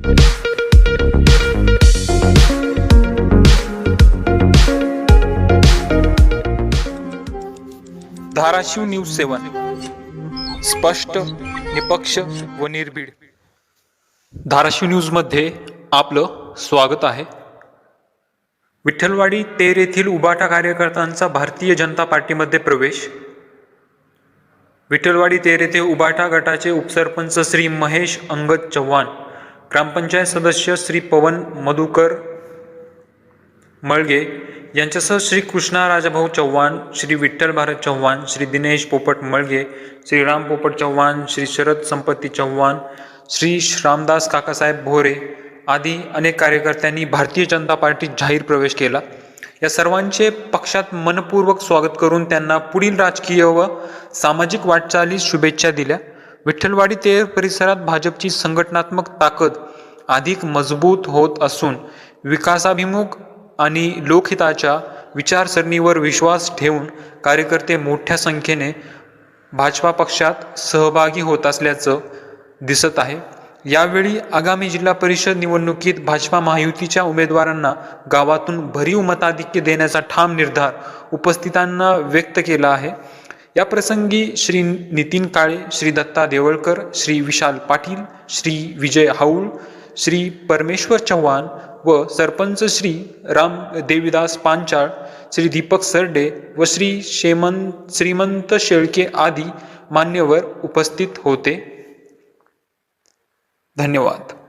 Dharashiv news सेवन. स्पष्ट निपक्ष व निर्भीड. धाराशिव न्यूजमध्ये आपलं स्वागत आहे. विठ्ठलवाडी तेर येथील उबाटा कार्यकर्त्यांचा भारतीय जनता पार्टीमध्ये प्रवेश. विठ्ठलवाडी तेर येथे उबाटा गटाचे उपसरपंच श्री महेश अंगद चव्हाण. ग्रामपंचायत सदस्य श्री पवन मधुकर मळगे यांच्यासह श्री कृष्णा राजाभाऊ चव्हाण श्री विठ्ठल भारत चव्हाण श्री दिनेश पोपट मळगे श्री राम पोपट चव्हाण श्री शरद संपत्ती चव्हाण श्री रामदास काकासाहेब भोरे आदी अनेक कार्यकर्त्यांनी भारतीय जनता पार्टीत जाहीर प्रवेश केला. या सर्वांचे पक्षात मनपूर्वक स्वागत करून त्यांना पुढील राजकीय व सामाजिक वाटचालीस शुभेच्छा दिल्या. विठ्ठलवाडी ते परिसरात भाजपची संघटनात्मक ताकद अधिक मजबूत होत असून विकासाभिमुख आणि लोकहिताच्या विचारसरणीवर विश्वास ठेवून कार्यकर्ते मोठ्या संख्येने भाजपा पक्षात सहभागी होत असल्याचं दिसत आहे. यावेळी आगामी जिल्हा परिषद निवडणुकीत भाजपा महायुतीच्या उमेदवारांना गावातून भरीव मताधिक्य देण्याचा ठाम निर्धार उपस्थितांना व्यक्त केला आहे. या प्रसंगी श्री नितीन काळे श्री दत्ता देवळकर श्री विशाल पाटील श्री विजय हाऊळ श्री परमेश्वर चव्हाण व सरपंच श्री राम देवीदास पांचाळ श्री दीपक सरडे व श्री शेमंत श्रीमंत शेळके आदी मान्यवर उपस्थित होते. धन्यवाद.